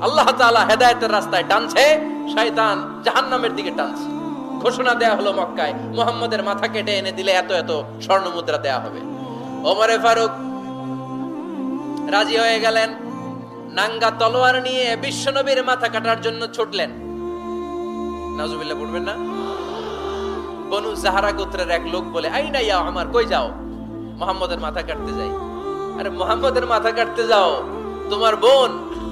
আল্লাহ তাআলা হেদায়েতের রাস্তায় টানছে, শয়তান জাহান্নামের দিকে টানছে। ঘোষণা দেয়া হলো মক্কায়, মোহাম্মদের মাথা কেটে এনে দিলে এত এত স্বর্ণ মুদ্রা দেয়া হবে। ওমরে ফারুক রাজি হয়ে গেলেন, নাঙ্গা তলোয়ার নিয়ে বিশ্বনবীর মাথা কাটার জন্য ছুটলেন। নাজুবিল্লাহ পড়বেন না? বনু জাহারা গোত্রের এক লোক বলে, আই না ইয়া আমার কই যাও? মোহাম্মদের মাথা কাটতে যাই। আরে, মোহাম্মদের মাথা কাটতে যাও? তোমার বোন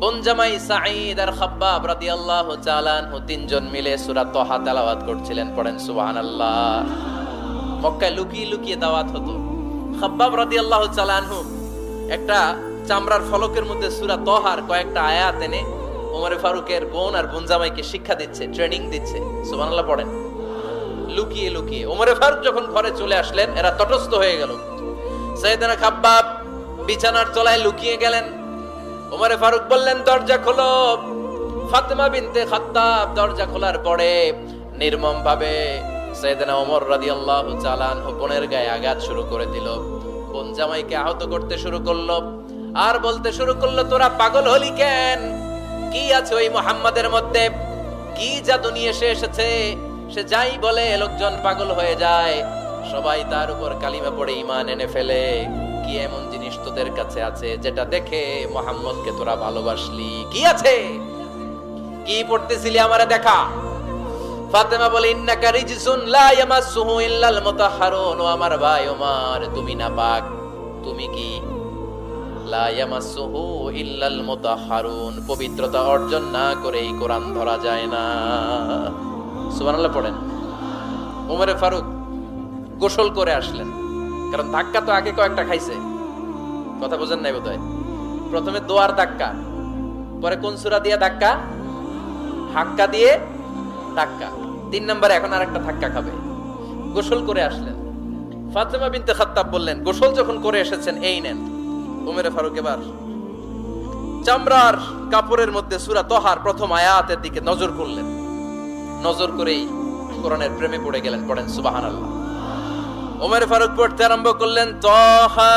বোন জামাই সাঈদ আর খাব্বাব রাদিয়াল্লাহু তাআলা আনহু তিনজন মিলে সূরা তাহা তেলাওয়াত করছিলেন, পড়েন সুবহানাল্লাহ। মক্কায় লুকিয়ে লুকিয়ে দাওয়াত হতো। খাব্বাব রাদিয়াল্লাহু তাআলা আনহু একটা চামড়ার ফলকের মধ্যে সূরা তহার কয়েকটা আয়াত এনে ওমরে ফারুকের বোন আর বোন জামাইকে শিক্ষা দিচ্ছে, ট্রেনিং দিচ্ছে। সুবহানাল্লাহ পড়েন। লুকিয়ে লুকিয়ে ওমরে ফারুক যখন ঘরে চলে আসলেন, এরা তটস্থ হয়ে গেল। সৈয়দনা খাব্বাব বিছানার তলায় লুকিয়ে গেলেন। ওমরে ফারুক বললেন, দরজা খোলো। ফাতেমা বিনতে খাত্তাব দরজা খোলার পরে নির্মম ভাবে সৈয়দনা ওমর রাদিয়াল্লাহু তাআলা আনহু বোনের গায়ে আঘাত শুরু করে দিল। বোন জামাইকে আহত করতে শুরু করল। আর বলতে শুরু করল, তোরা পাগল হলি কেন? কি আছে ওই মোহাম্মদের মধ্যে? কি জাদু নিয়ে সে এসেছে? সে যাই বলে লোকজন পাগল হয়ে যায়। সবাই তার উপর কালিমা পড়ে ইমান এনে ফেলে। কি এমন তোদের কাছে আছে, যেটা দেখে মোহাম্মদকে তোরা ভালোবাসলি। কি আছে? কি পড়তেছিলি আমারে দেখা? ফাতেমা বলে, ইন্নাকা রিজসুন লা ইয়ামাসসুহু ইল্লাল মুতাহহারুন ও আমার ভাই ওমর, তুমি না পাক, তুমি কি? লা ইয়ামাসসুহু ইল্লাল মুতাহহারুন পবিত্রতা অর্জন না করে এই কোরআন ধরা যায় না। সুবহানাল্লাহ পড়েন। ওমরে ফারুক গোসল করে আসলেন, কারণ ধাক্কা তো আগে কয়েকটা খাইছে। কথা বোঝেন নাই বোধহয়। প্রথমে দোয়ার ধাক্কা, পরে কোন সূরা দিয়ে ধাক্কা? হাক্কা দিয়ে ধাক্কা। তিন নম্বরে এখন আর একটা ধাক্কা খাবে। গোসল করে আসলেন। ফাতেমা বিনতে খাত্তাব বললেন, গোসল যখন করে এসেছেন, এই নেন। উমেরে ফারুক এবার, চামড়ার কাপড়ের মধ্যে সুরা তহার প্রথম আয়াতের দিকে নজর করলেন। নজর করেই কোরআনের প্রেমে পড়ে গেলেন, পড়েন সুবাহান আল্লাহ ওমর ফারুক পড়তে আরম্ভ করলেন তহা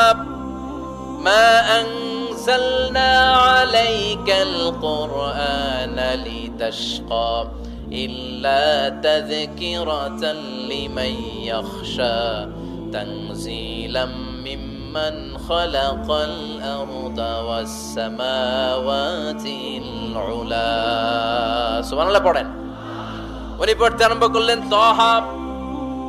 মা أنزلنا عليك القرآن لتشقى إلا تذكرة لمن يخشى تنزيلا ممن خلق الأرض والسماوات العلا سبحان الله পড়েন উনি পড়তে আরম্ভ করলেন তহা